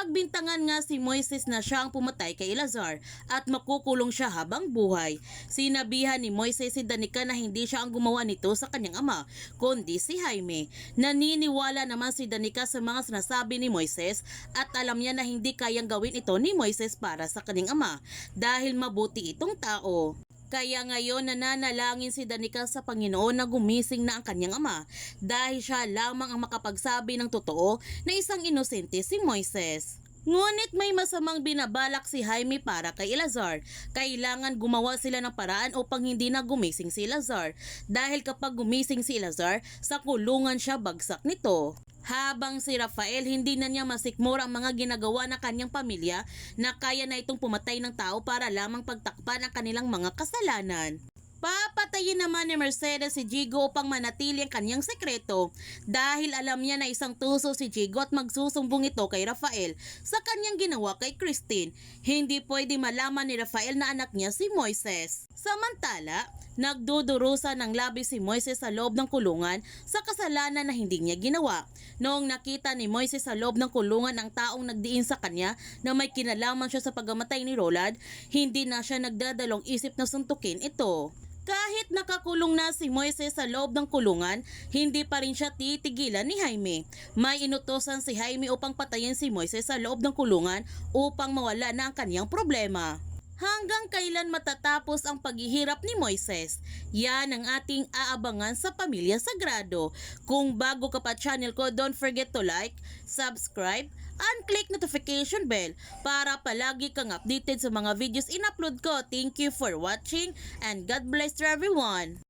Binagbintangan nga si Moises na siya ang pumatay kay Elazar at makukulong siya habang buhay. Sinabihan ni Moises si Danica na hindi siya ang gumawa nito sa kanyang ama, kundi si Jaime. Naniniwala naman si Danica sa mga sinasabi ni Moises at alam niya na hindi kayang gawin ito ni Moises para sa kanyang ama dahil mabuti itong tao. Kaya ngayon nananalangin si Danica sa Panginoon na gumising na ang kanyang ama dahil siya lamang ang makapagsabi ng totoo na isang inosente si Moises. Ngunit may masamang binabalak si Jaime para kay Elazar. Kailangan gumawa sila ng paraan upang hindi na gumising si Elazar. Dahil kapag gumising si Elazar, sa kulungan siya bagsak nito. Habang si Rafael hindi na niya masikmura ang mga ginagawa ng kanyang pamilya na kaya na itong pumatay ng tao para lamang pagtakpan ang kanilang mga kasalanan. Papatayin naman ni Mercedes si Jigo upang manatili ang kanyang sekreto dahil alam niya na isang tuso si Jigo at magsusumbong ito kay Rafael sa kanyang ginawa kay Christine. Hindi pwede malaman ni Rafael na anak niya si Moises. Samantala, nagdudurusa ng labi si Moises sa loob ng kulungan sa kasalanan na hindi niya ginawa. Noong nakita ni Moises sa loob ng kulungan ang taong nagdiin sa kanya na may kinalaman siya sa pagamatay ni Roland, hindi na siya nagdadalong isip na suntukin ito. Kahit nakakulong na si Moises sa loob ng kulungan, hindi pa rin siya titigilan ni Jaime. May inutosan si Jaime upang patayin si Moises sa loob ng kulungan upang mawala na ang kanyang problema. Hanggang kailan matatapos ang paghihirap ni Moises? Yan ang ating aabangan sa Pamilya Sagrado. Kung bago ka pa channel ko, don't forget to like, subscribe, and click notification bell para palagi kang updated sa mga videos in-upload ko. Thank you for watching and God bless to everyone!